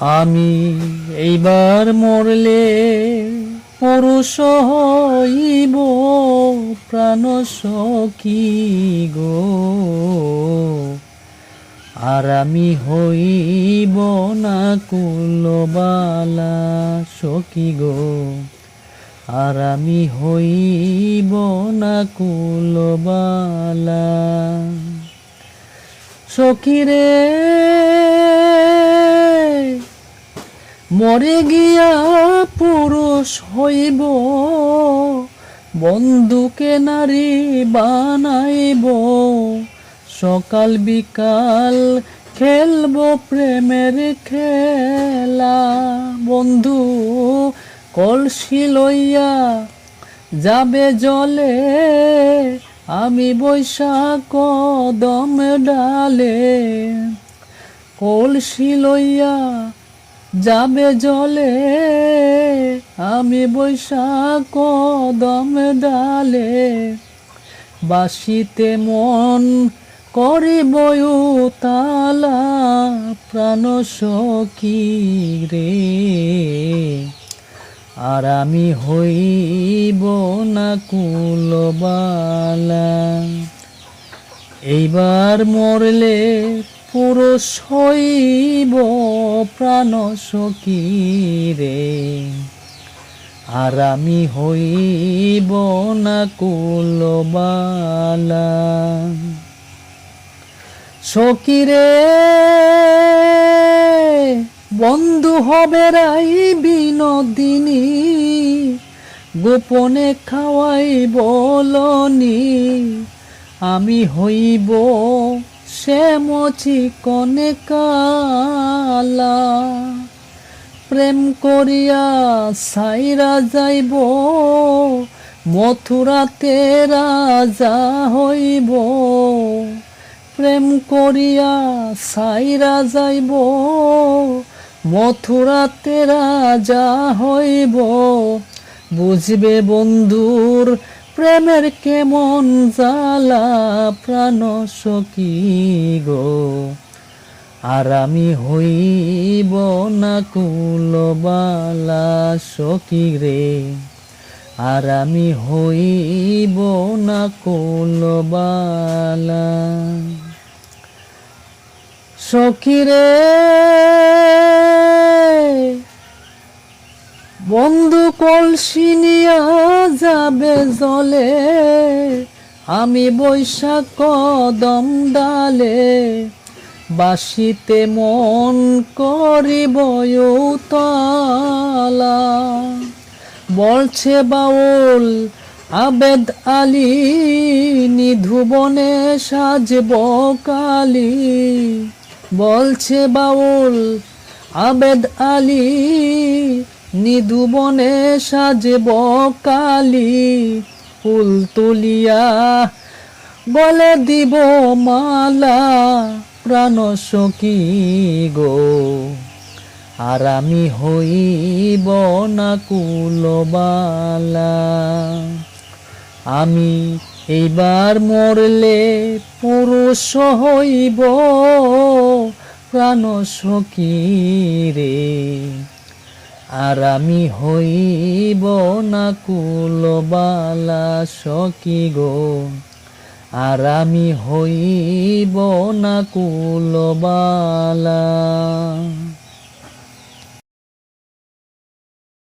আমি এইবার মরলে পুরুষ হইব, প্রাণ সখী গো। আর আমি হইব না কুলবালা সখী গো। আর আমি হইব না কুলবালা সখীরে মরে গিয়া পুরুষ হইব বন্ধুকে নারী বানাইব। সকাল বিকাল খেলব প্রেমের খেলা। বন্ধু, কলসি লইয়া যাবে জলে, আমি বৈশাখ কদম ডালে। কলসি লইয়া যাবে জলে, আমি বৈশাখ কদম ডালে। বাসিতে মন করিব তালা প্রাণ সখী রে। আর আমি হইব না কুলবালা। এইবার মরলে পুরুষ হইব প্রাণ সখী রে। আর আমি হইব না কুলবালা সখীরে বন্ধু হবে রাই বিনোদিনী। গোপনে খাওয়াই বলনি, আমি হইব মচি কনে কালা। প্রেম করিয়া সাইরা যাইব, মথুরাতে রাজা হইব। প্রেম করিয়া সাইরা যাইব, মথুরাতে রাজা হইব। বুঝবে বন্ধুর প্রেমের কেমন জ্বালা, প্রাণ সখী গো। আর আমি হইব না কুলবালা সখী রে। আর আমি হইব না কুলবালা সখী রে। বন্ধু কলসি নিয়া যাবে জলে, আমি বৈশাখ কদম ডালে বাসিতে মন করিব তালা বলছে বাউল, আবেদ আলী নিধুবনে সাজব কালী। বলছে বাউল, আবেদ আলী নিধুবনে সাজব কালী ফুল তুলিয়া বলে দিব মালা, প্রাণ সখী গো। আর আমি হইব না কুলবালা। আমি এইবার মরলে পুরুষ হইব, প্রাণ সখী রে। আর আমি হইব না কুলবালা সকি গো। আর আমি হইব না কুলবালা।